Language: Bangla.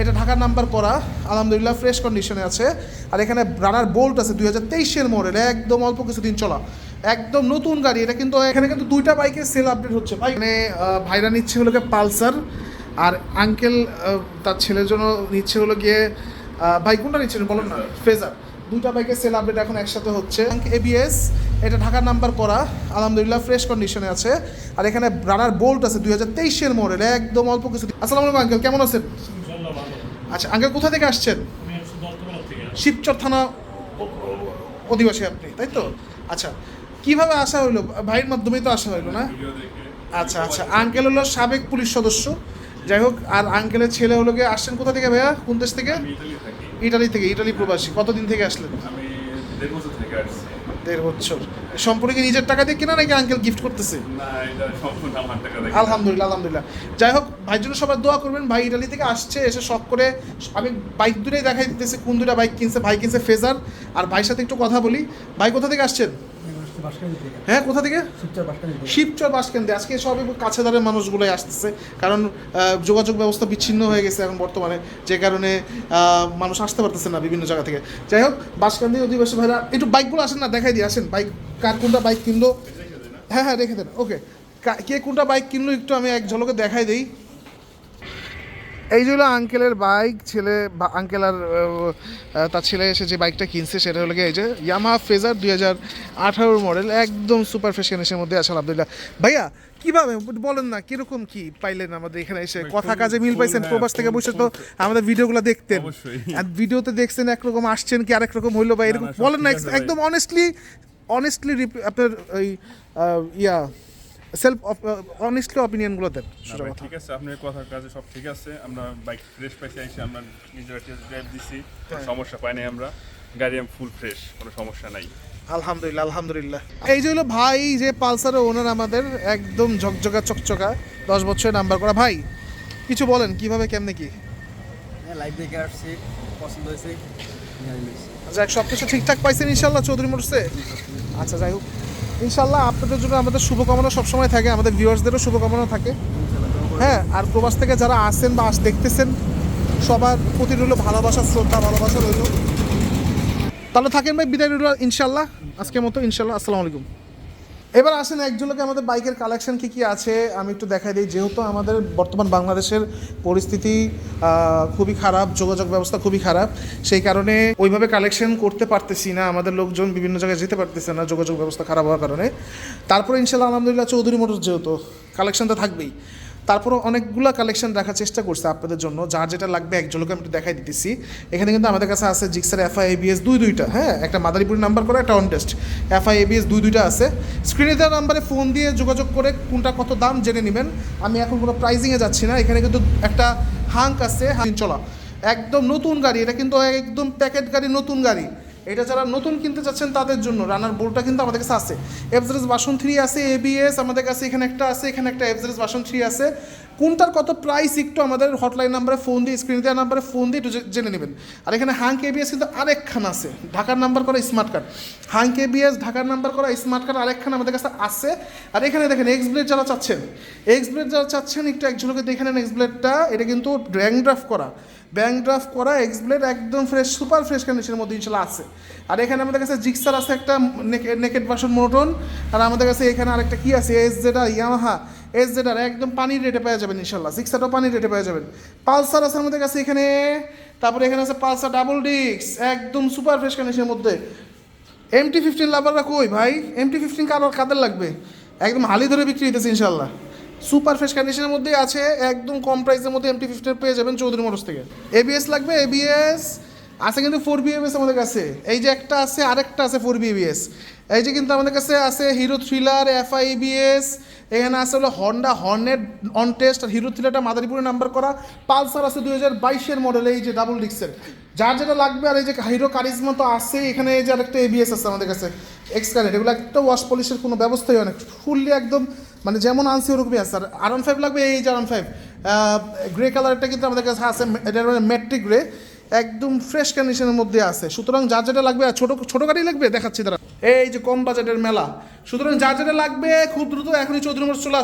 এটা ঢাকার নাম্বার করা আলহামদুলিল্লাহ ফ্রেশ কন্ডিশনে আছে। আর এখানে রানার বোল্ট আছে দুই হাজার তেইশের মডেল একদম অল্প কিছুদিন চলা। একদম নতুন গাড়ি, এটা কিন্তু, এখানে কিন্তু দুইটা বাইকের সেল আপডেট হচ্ছে। ভাই মানে ভাইরা নিচ্ছে হলো গিয়ে পালসার, আর আঙ্কেল তার ছেলের জন্য নিচ্ছে হলো গিয়ে ভাই, কোনটা নিচ্ছেন বলুন না ফেজার দুইটা বাইকের সেল আপডেট এখন একসাথে হচ্ছে। এবিএস এটা ঢাকার নাম্বার করা আলহামদুলিল্লাহ ফ্রেশ কন্ডিশনে আছে। আর এখানে রানার বোল্ট আছে দুই হাজার তেইশের মডেল একদম অল্প কিছু আসসালামু আলাইকুম আঙ্কেল কেমন আছেন? আচ্ছা আঙ্কেল কোথা থেকে আসছেন। শিবচর থানা অধিবাসী আপনি তাই তো? আচ্ছা কীভাবে আসা হইল? ভাইয়ের মাধ্যমেই তো আসা হইল না? আচ্ছা আচ্ছা আঙ্কেল হলো সাবেক পুলিশ সদস্য। যাই হোক আর আঙ্কেলের ছেলে হলো গিয়ে আসছেন কোথা থেকে ভাইয়া? কোন দেশ থেকে। ইটালি থেকে ইটালি প্রবাসী। কতদিন থেকে আসলেন? আমি দেড় বছর থেকে আসছি। দেড় বছর। সম্পূর্ণ কি নিজের টাকা দিয়ে কিনা নাকি আঙ্কেল গিফট করতেছে? আলহামদুলিল্লাহ আলহামদুলিল্লাহ। যাই হোক ভাইয়ের জন্য সবাই দোয়া করবেন। ভাই ইটালি থেকে আসছে এসে শখ করে আমি বাইক দুটোই দেখাই দিতেছি কোন দুটা বাইক কিনছে ভাই কিনছে ফেজার আর ভাইয়ের সাথে একটু কথা বলি। ভাই কোথা থেকে আসছেন? হ্যাঁ কোথা থেকে? শিবচর বাসকেন্দ্রে আজকে সব কাছে দাঁড়ের মানুষগুলোই আসতেছে। কারণ যোগাযোগ ব্যবস্থা বিচ্ছিন্ন হয়ে গেছে এখন বর্তমানে। যে কারণে মানুষ আসতে পারতেছে না বিভিন্ন জায়গা থেকে। যাই হোক বাসকান্দি অধিবাসী ভাইরা একটু বাইকগুলো আসেন না দেখাই দিয়ে আসেন। বাইক কার কোনটা বাইক কিনলো? হ্যাঁ হ্যাঁ রেখে দেন ওকে কে কোনটা বাইক কিনলো একটু আমি এক ঝলকে দেখাই দিই। এই যে আঙ্কেলের বাইক ছেলে বা আঙ্কেল আর তার ছেলে এসে যে বাইকটা কিনছে সেটা হলো গিয়ে এই যে ইয়ামা ফেজার দুই হাজার আঠারোর মডেল একদম সুপার ফ্যাশনের মধ্যে আছে আলহামদুলিল্লাহ। ভাইয়া কীভাবে বলেন না কীরকম কি পাইলেন আমাদের এখানে এসে? কথা কাজে মিল পাইছেন হ্যাঁ, প্রবাস থেকে বসে তো আমাদের ভিডিওগুলো দেখতেন। আর ভিডিওতে দেখছেন একরকম আসছেন কি আরেক রকম হইল বা এরকম? বলেন না। একদম অনেস্টলি অনেস্টলি আপনার ওই ইয়া সেলফ অনেস্টলি অপিনিয়নগুলো দেন। ঠিক আছে আপনার কথার কাজে সব ঠিক আছে আমরা বাইক ফ্রেশ পাইছি এসে আমরা নিজেরা টেস্ট ড্রাইভ দিছি হ্যাঁ। সমস্যা পাই নাই আমরা গাড়ি আমি ফুল ফ্রেশ কোনো সমস্যা নাই। আলহামদুলিল্লাহ আলহামদুলিল্লাহ। এই যে হলো ভাই যে পালসারের ওনার আমাদের একদম ঝকঝকা চকচকা দশ বছরের নাম্বার করা। ভাই কিছু বলেন কীভাবে কেমনে কি? হ্যাঁ লাইভ দেখে আসছি পছন্দ হয়েছে যাক সব কিছু ঠিকঠাক পাইছেন ইনশাল্লাহ চৌধুরী মোটরসে? আচ্ছা যাই হোক। ইনশাল্লাহ আপনাদের জন্য আমাদের শুভকামনা সবসময় থাকে, আমাদের ভিউয়ার্সদেরও শুভকামনা থাকে। হ্যাঁ আর প্রবাস থেকে যারা আসেন বা আস দেখতেছেন, সবার প্রতি রইল ভালোবাসা, শ্রদ্ধা, ভালোবাসা রইল। তাহলে থাকেন ভাই, বিদায় রইল ইনশাল্লাহ আজকের মতো ইনশাল্লাহ আসসালামু আলাইকুম। এবার আসেন একজনকে, আমাদের বাইকের কালেকশন কী কী আছে, আমি একটু দেখাই দিই। যেহেতু আমাদের বর্তমান বাংলাদেশের পরিস্থিতি খুবই খারাপ, যোগাযোগ ব্যবস্থা খুবই খারাপ, সেই কারণে ওইভাবে কালেকশন করতে পারতেছি না, আমাদের লোকজন বিভিন্ন জায়গায় যেতে পারতেছে না, যোগাযোগ ব্যবস্থা খারাপ হওয়ার কারণে। তারপরে ইনশাল্লাহ, আলহামদুলিল্লাহ, চৌধুরী মোটর যেহেতু কালেকশন তো থাকবেই। তারপরও অনেকগুলো কালেকশন রাখার চেষ্টা করছে আপনাদের জন্য। যার যেটা লাগবে এক ঝলকে আমি একটু দেখাই দিতেছি। এখানে কিন্তু আমাদের কাছে আছে জিক্সার এফআই এবিএস দুই দুইটা হ্যাঁ? একটা মাদারীপুর নাম্বার করে, একটা অন টেস্ট এফআই এবিএস দুই দুইটা আছে। স্ক্রিনে দেওয়া নাম্বারে ফোন দিয়ে যোগাযোগ করে কোনটা কত দাম জেনে নেবেন। আমি এখন কোনো প্রাইজিংয়ে যাচ্ছি না। এখানে কিন্তু একটা হাঙ্ক আছে হাঙ্ক চলা। একদম নতুন গাড়ি, এটা কিন্তু একদম প্যাকেট গাড়ি নতুন গাড়ি। এটা যারা নতুন কিনতে চাচ্ছেন তাদের জন্য, রানার বোর্ডটা কিন্তু আমাদের কাছে আছে। এফজেরেস বাসন থ্রি আছে এবিএস আমাদের কাছে এখানে একটা আছে, এখানে একটা এফজেরেস বাসন থ্রি আছে। কোনটার কত প্রাইস একটু আমাদের হটলাইন নাম্বারে ফোন দিয়ে স্ক্রিন দেওয়ার নাম্বারে ফোন দিয়ে একটু জেনে নেবেন। আর এখানে হাঙ্ক এবিএস কিন্তু আরেকখান আছে, ঢাকার নাম্বার করা স্মার্ট কার্ড হাঙ্ক এবিএস ঢাকার নাম্বার করা স্মার্ট কার্ড আরেকখান আমাদের কাছে আছে। আর এখানে দেখেন এক্স ব্লেড যারা চাচ্ছেন এক্স ব্লেড যারা চাচ্ছেন, একটু একজনকে দেখে নেন এক্স ব্লেডটা এটা কিন্তু র্যাঙ্ক ড্রাফট করা। ব্যাঙ্ক ড্রাফট করা এক্স ব্লেড একদম ফ্রেশ সুপার ফ্রেশ কন্ডিশনের মধ্যে ইনশাল্লাহ আছে। আর এখানে আমাদের কাছে জিক্সার আছে একটা নেকেট ভার্সন মোটন আর আমাদের কাছে এখানে আরেকটা কি আছে? এস জেডার ইয়ামাহা এস জেডার একদম পানির রেটে পেয়ে যাবেন ইনশাল্লাহ। জিক্সারটাও পানির রেটে পেয়ে যাবেন। পালসার আছে আমাদের কাছে এখানে। তারপরে এখানে আছে পালসার ডাবল ডিক্স একদম সুপার ফ্রেশ কন্ডিশনের মধ্যে। এমটি ফিফটিন লাভাররা কই ভাই? এমটি ফিফটিন কার, কাদের লাগবে? একদম হালি ধরে বিক্রি হইতেছে ইনশাল্লাহ। সুপার ফ্রেশ কন্ডিশনের মধ্যে আছে, একদম কম প্রাইসের মধ্যে এমটি ফিফটিন পেয়ে যাবেন চৌধুরী মোটরস থেকে। এবিএস লাগবে এবিএস আছে কিন্তু ফোর বি এবিএস আমাদের কাছে। এই যে একটা আছে, আরেকটা আছে ফোর বি এবিএস এই যে কিন্তু আমাদের কাছে আছে হিরো থ্রিলার এফআই এবিএস এখানে আছে হলো হন্ডা হর্নেট অন টেস্ট আর হিরো থ্রিলারটা মাদারীপুরে নাম্বার করা। পালসার আছে দুই হাজার বাইশের মডেল এই যে ডাবল ডিক্সের যার যেটা লাগবে আর এই যে হিরো কারিজমা তো আছে এখানে এই যে আরেকটা এবিএস আছে আমাদের কাছে। এক্স কারেন্ট এগুলো একটা ওয়াশ পলিশের কোনো ব্যবস্থাই হয় না। ফুললি একদম মানে যেমন আনছি ওরকমই আছে। আর আর ফাইভ লাগবে, এই যে আর ফাইভ গ্রে কালারটা কিন্তু আমাদের কাছে আছে, এটা মেট্রিক গ্রে একদম ফ্রেশ কন্ডিশনের মধ্যে আছে। সুতরাং যা যেটা লাগবে ছোট ছোট গাড়ি লাগবে? দেখাচ্ছি তারা এই যে কম বাজেটের মেলা। সুতরাং যা যেটা লাগবে, খুব দ্রুত এখনই চৌধুরী মোড় চলে